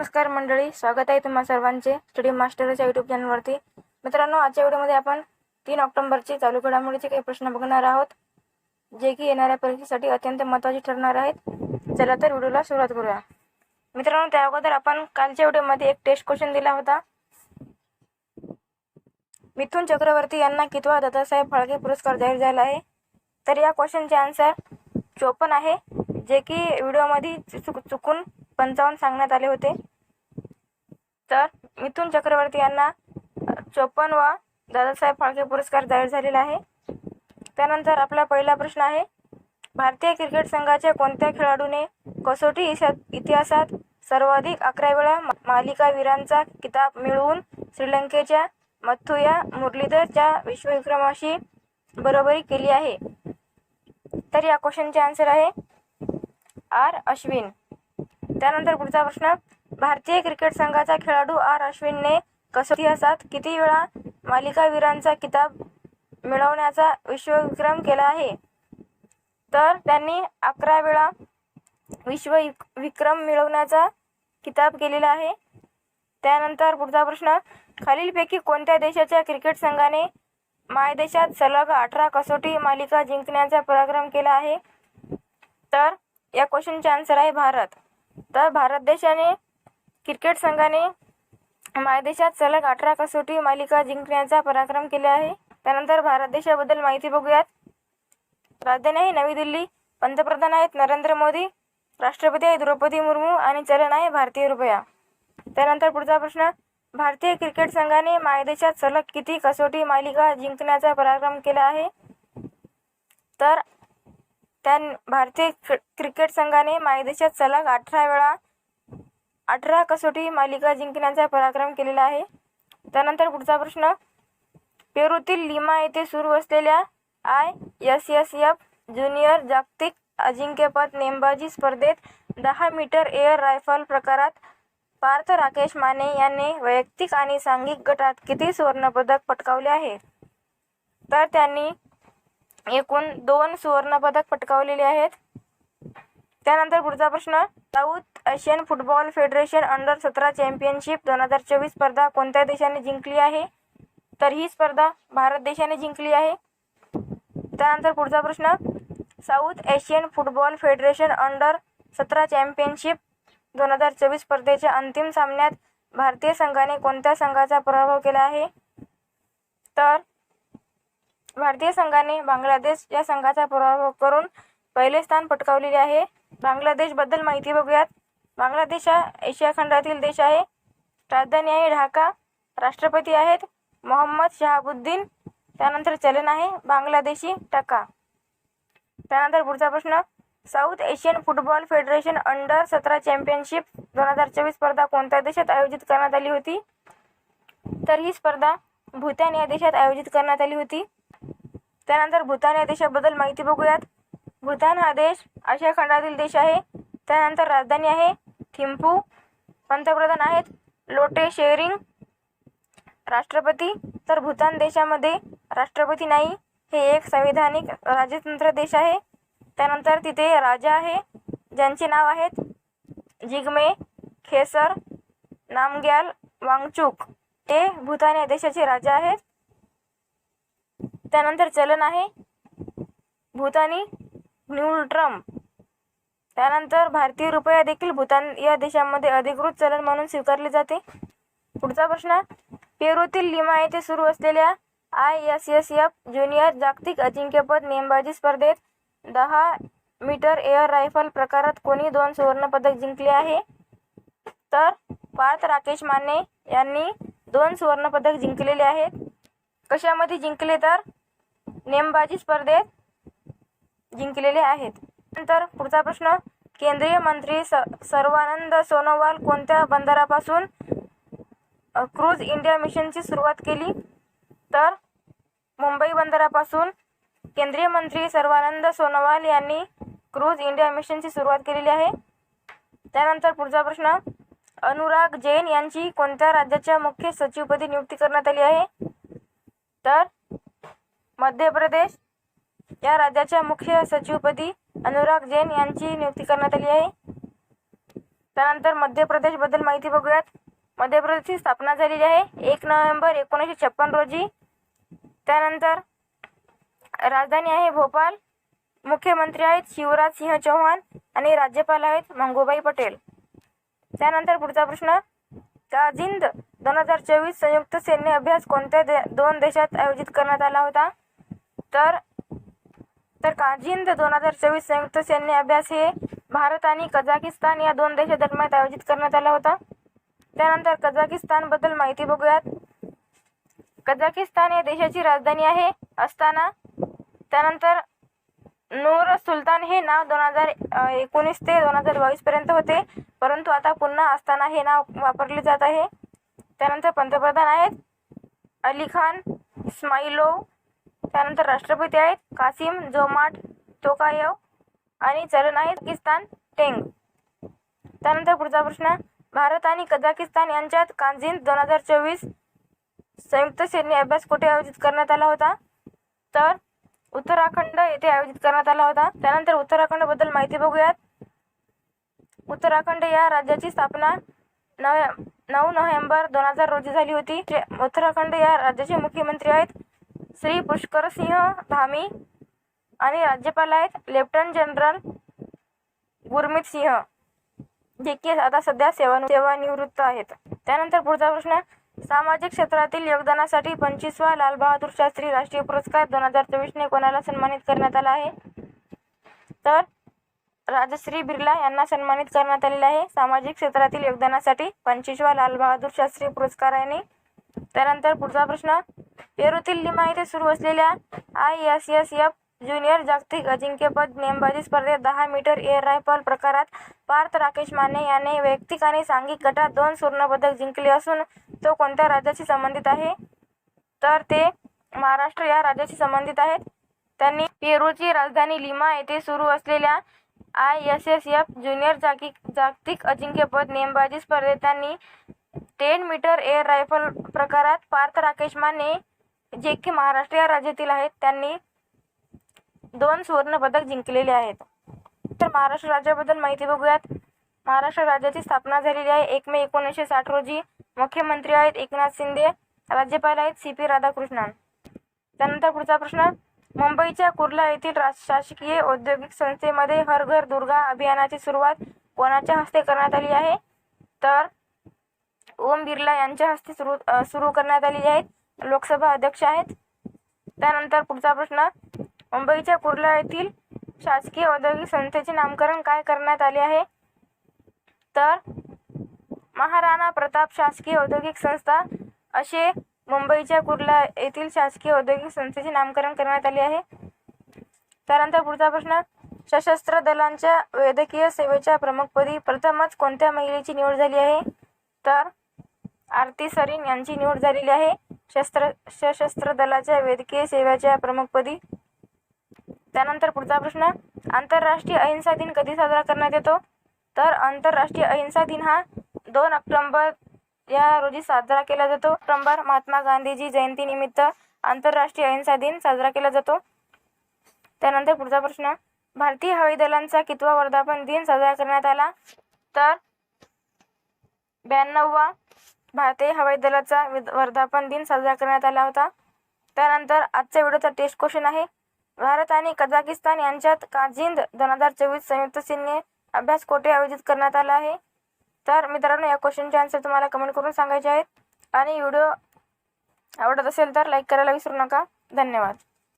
नमस्कार मंडळी स्वागत आहे तुम्हा सर्वांचे स्टडी मास्टरच्या यूट्यूब चॅनलवरती मित्रांनो आजच्या व्हिडिओमध्ये आपण तीन ऑक्टोबरची चालू घडामोडीचे काही प्रश्न बघणार आहोत जे की येणाऱ्या परीक्षेसाठी अत्यंत महत्त्वाचे ठरणार आहेत. चला तर व्हिडिओला सुरुवात करूया. मित्रांनो त्या अगोदर आपण कालच्या व्हिडिओमध्ये एक टेस्ट क्वेश्चन दिला होता. मिथुन चक्रवर्ती यांना कितवा दादासाहेब फाळके पुरस्कार जाहीर झाला आहे? तर या क्वेश्चनचे आन्सर चोपन्न आहे जे की व्हिडिओमध्ये चुक चुकून पंचावन्न सांगण्यात आले होते. तर मिथुन चक्रवर्ती यांना चोपन्नवा दादासाहेब फाळके पुरस्कार जाहीर झालेला आहे. त्यानंतर आपला पहिला प्रश्न आहे भारतीय क्रिकेट संघाच्या कोणत्या खेळाडूने कसोटी इतिहासात सर्वाधिक अकरा वेळा मालिकावीरांचा किताब मिळवून श्रीलंकेच्या मथुया मुरलीधरच्या विश्वविक्रमाशी बरोबरी केली आहे? तर या क्वेश्चनचे आन्सर आहे आर अश्विन. त्यानंतर पुढचा प्रश्न भारतीय क्रिकेट संघाचा खेळाडू आर अश्विनने कसोटी इतिहासात किती वेळा मालिकावीरांचा किताब मिळवण्याचा विश्वविक्रम केला आहे? तर त्यांनी अकरा वेळा विश्व विक्रम मिळवण्याचा किताब केलेला आहे. त्यानंतर पुढचा प्रश्न खालीलपैकी कोणत्या देशाच्या क्रिकेट संघाने मायदेशात सलग अठरा कसोटी मालिका जिंकण्याचा पराक्रम केला आहे? तर या क्वेश्चनचे आन्सर आहे भारत. तर भारत देशाने क्रिकेट संघाने मायदेशात सलग अठरा कसोटी मालिका जिंकण्याचा पराक्रम केला आहे. त्यानंतर भारत देशाबद्दल माहिती बघूयात. राजधानी आहे नवी दिल्ली. पंतप्रधान आहेत नरेंद्र मोदी राष्ट्रपती आहे द्रौपदी मुर्मू आणि चलन आहे भारतीय रुपया. त्यानंतर पुढचा प्रश्न भारतीय क्रिकेट संघाने मायदेशात सलग किती कसोटी मालिका जिंकण्याचा पराक्रम केला आहे? तर त्या भारतीय क्रिकेट संघाने मायदेशात सलग अठरा वेळा अठरा कसोटी मालिका जिंकण्याचा पराक्रम केलेला आहे. त्यानंतर पुढचा प्रश्न. पेरूतील लिमा येथे सुरू असलेल्या I S S F junior जागतिक अजिंक्यपद नेमबाजी स्पर्धेत दहा मीटर एअर रायफल प्रकारात पार्थ राकेश माने यांनी वैयक्तिक आणि सांघिक गटात किती सुवर्णपदक पटकावले आहे? तर त्यांनी एकूण दोन सुवर्णपदक पटकावलेले आहेत. त्यानंतर पुढचा प्रश्न South Asian football federation under सतरा चॅम्पियनशिप दोन हजार चोवीस स्पर्धा कोणत्या देशाने जिंकली आहे? तर ही स्पर्धा भारत देशाने जिंकली आहे. त्यानंतर पुढचा प्रश्न South Asian football federation under सतरा चॅम्पियनशिप दोन हजार चोवीस स्पर्धेच्या अंतिम सामन्यात भारतीय संघाने कोणत्या संघाचा पराभव केला आहे? तर भारतीय संघाने बांगलादेश या संघाचा पराभव करून पहिले स्थान पटकावलेले आहे. बांगलादेशबद्दल माहिती बघूयात. बांगलादेश हा एशिया खंडातील देश आहे. राजधानी आहे ढाका. राष्ट्रपती आहेत मोहम्मद शहाबुद्दीन. त्यानंतर चलन आहे बांगलादेशी टका. त्यानंतर पुढचा प्रश्न South Asian football federation under सतरा चॅम्पियनशिप दोन हजार चोवीस स्पर्धा कोणत्या देशात आयोजित करण्यात आली होती? तर ही स्पर्धा भूतान या देशात आयोजित करण्यात आली होती. त्यानंतर भूतान या देशाबद्दल माहिती बघूयात. भूतान हा देश आशिया खंडातील देश आहे. त्यानंतर राजधानी आहे. थिंपू पंतप्रधान आहेत. लोटे शेरिंग राष्ट्रपती. तर भूतान देशामध्ये राष्ट्रपती नाही. हे एक संविधानिक राजतंत्र देश आहे. त्यानंतर तिथे राजा आहे. ज्यांचे नाव आहेत जिग्मे खेसर नामग्याल वांगचूक. ते भूतान या देशाचे राजा आहेत. त्यानंतर चलन आहे. भूतानी न्यूट्रम त्यानंतर भारतीय रुपया देखील भूतान या देशामध्ये अधिकृत चलन म्हणून स्वीकारले जाते. पुढचा प्रश्न पेरूतील लिमा येथे सुरू असलेल्या I S S F junior जागतिक अजिंक्यपद नेमबाजी स्पर्धेत दहा मीटर एअर रायफल प्रकारात कोणी दोन सुवर्णपदक जिंकले आहे? तर पार्थ राकेश माने यांनी दोन सुवर्णपदक जिंकलेले आहेत. कशामध्ये जिंकले तर? नेमबाजी स्पर्धेत जिंकलेले आहेत. नंतर पुढचा प्रश्न केंद्रीय मंत्री स सर्वानंद सोनोवाल कोणत्या बंदरापासून क्रूज इंडिया मिशनची सुरुवात केली? तर मुंबई बंदरापासून केंद्रीय मंत्री सर्वानंद सोनोवाल यांनी क्रूज इंडिया मिशनची सुरुवात केलेली आहे. त्यानंतर पुढचा प्रश्न अनुराग जैन यांची कोणत्या राज्याच्या मुख्य सचिवपदी नियुक्ती करण्यात आली आहे? तर मध्य प्रदेश या राज्याच्या मुख्य सचिवपदी अनुराग जैन यांची नियुक्ती करण्यात आली आहे. त्यानंतर मध्य प्रदेशबद्दल माहिती बघूयात. मध्य प्रदेशची स्थापना झालेली आहे. एक नोव्हेंबर एकोणीसशे छप्पन रोजी. त्यानंतर राजधानी आहे भोपाळ मुख्यमंत्री आहेत शिवराज सिंह चौहान आणि राज्यपाल आहेत मंगूबाई पटेल. त्यानंतर पुढचा प्रश्न काजिंद दोन हजार चोवीस संयुक्त सैन्य अभ्यास कोणत्या दे दोन देशात आयोजित करण्यात आला होता? तर तर काजिंद दोन हजार चोवीस संयुक्त सैन्य अभ्यास हे भारत आणि कझाकिस्तान या दोन देशादरम्यान आयोजित करण्यात आला होता. त्यानंतर कझाकिस्तानबद्दल माहिती बघूयात. कझाकिस्तान या देशाची राजधानी आहे असताना त्यानंतर नूर सुलतान हे नाव दोन हजार एकोणीस ते दोन हजार बावीस पर्यंत होते परंतु आता पुन्हा असताना हे नाव वापरले जात आहे. त्यानंतर पंतप्रधान आहेत अली खान इस्माइलोव त्यानंतर राष्ट्रपती आहेत कासिम जोमाट तोकायव आणि चलन आहेत पाकिस्तान टेंग. त्यानंतर पुढचा प्रश्न भारत आणि कझाकिस्तान यांच्यात कांझिन दोन हजार चोवीस संयुक्त सैन्य अभ्यास कुठे आयोजित करण्यात आला होता? तर उत्तराखंड येथे आयोजित करण्यात आला होता. त्यानंतर उत्तराखंडबद्दल माहिती बघूयात. उत्तराखंड या राज्याची स्थापना नवे नऊ नोव्हेंबर दोन हजार रोजी झाली होती. जे उत्तराखंड या राज्याचे मुख्यमंत्री आहेत श्री पुष्कर सिंह धामी आणि राज्यपाल आहेत लेफ्टनंट जनरल गुरमीत सिंह. जे की आता सध्या सेवा सेवानिवृत्त आहेत. त्यानंतर पुढचा प्रश्न सामाजिक क्षेत्रातील योगदानासाठी पंचवीसवा लालबहादूर शास्त्री राष्ट्रीय पुरस्कार दोन हजार चोवीसने कोणाला सन्मानित करण्यात आला आहे? तर राजश्री बिर्ला यांना सन्मानित करण्यात आलेले आहे. सामाजिक क्षेत्रातील योगदानासाठी पंचवीसवा लालबहादूर शास्त्री पुरस्काराने. त्यानंतर पुढचा प्रश्न पेरूतील लिमा येथे सुरू असलेल्या I S S F junior जागतिक अजिंक्यपद नेमबाजी स्पर्धेत दहा मीटर एअर रायफल प्रकारात पार्थ राकेश माने याने वैयक्तिक आणि सांघिक गटात दोन सुवर्णपदक जिंकले असून तो कोणत्या राज्याशी संबंधित आहे? तर ते महाराष्ट्र या राज्याशी संबंधित आहेत. त्यांनी पेरूची राजधानी लिमा येथे सुरू असलेल्या I S S F junior जागिक जागतिक अजिंक्यपद नेमबाजी स्पर्धेत त्यांनी टेन मीटर एअर रायफल प्रकारात पार्थ राकेश माने जे की महाराष्ट्र या राज्यातील आहेत त्यांनी दोन सुवर्णपदक जिंकलेले आहेत. तर महाराष्ट्र राज्याबद्दल माहिती बघूयात. महाराष्ट्र राज्याची स्थापना झालेली आहे एक मे एकोणीसशे साठ रोजी. मुख्यमंत्री आहेत एकनाथ शिंदे राज्यपाल आहेत सी पी राधाकृष्णन. त्यानंतर पुढचा प्रश्न मुंबईच्या कुर्ला येथील शासकीय औद्योगिक संस्थेमध्ये हर घर दुर्गा अभियानाची सुरुवात कोणाच्या हस्ते करण्यात आली आहे? तर ओम बिर्ला यांच्या हस्ते सुरू सुरू करण्यात आलेली आहेत लोकसभा अध्यक्ष आहेत. त्यानंतर पुढचा प्रश्न मुंबईच्या कुर्ला येथील शासकीय औद्योगिक संस्थेचे नामकरण काय करण्यात आले आहे? तर महाराणा प्रताप शासकीय औद्योगिक संस्था असे मुंबईच्या कुर्ला येथील शासकीय औद्योगिक संस्थेचे नामकरण करण्यात आले आहे. त्यानंतर पुढचा प्रश्न सशस्त्र दलांच्या वैद्यकीय सेवेच्या प्रमुखपदी प्रथमच कोणत्या महिलेची निवड झाली आहे? तर आरती सरीन यांची निवड झालेली आहे. शस्त्र सशस्त्र दलाच्या वैद्यकीय सेवेच्या प्रमुखपदी. त्यानंतर पुढचा प्रश्न आंतरराष्ट्रीय अहिंसा दिन कधी साजरा करण्यात येतो? तर आंतरराष्ट्रीय अहिंसा दिन हा दोन ऑक्टोंबर या रोजी साजरा केला जातो. ऑक्टोंबर महात्मा गांधीजी जयंतीनिमित्त आंतरराष्ट्रीय अहिंसा दिन साजरा केला जातो. त्यानंतर पुढचा प्रश्न भारतीय हवाई दलांचा कितवा वर्धापन दिन साजरा करण्यात आला? तर ब्याण्णववा भारतीय हवाई दलाचा विद- वर्धापन दिन साजरा करण्यात आला होता. त्यानंतर आजच्या व्हिडिओचा टेस्ट क्वेश्चन आहे. भारत आणि कझाकिस्तान यांच्यात काजिंद दोन हजार चोवीस संयुक्त सैन्य अभ्यास कोठे आयोजित करण्यात आला आहे. तर मित्रांनो या क्वेश्चनचे आन्सर तुम्हाला कमेंट करून सांगायचे आहेत. आणि व्हिडिओ आवडत असेल तर लाईक करायला विसरू नका. धन्यवाद.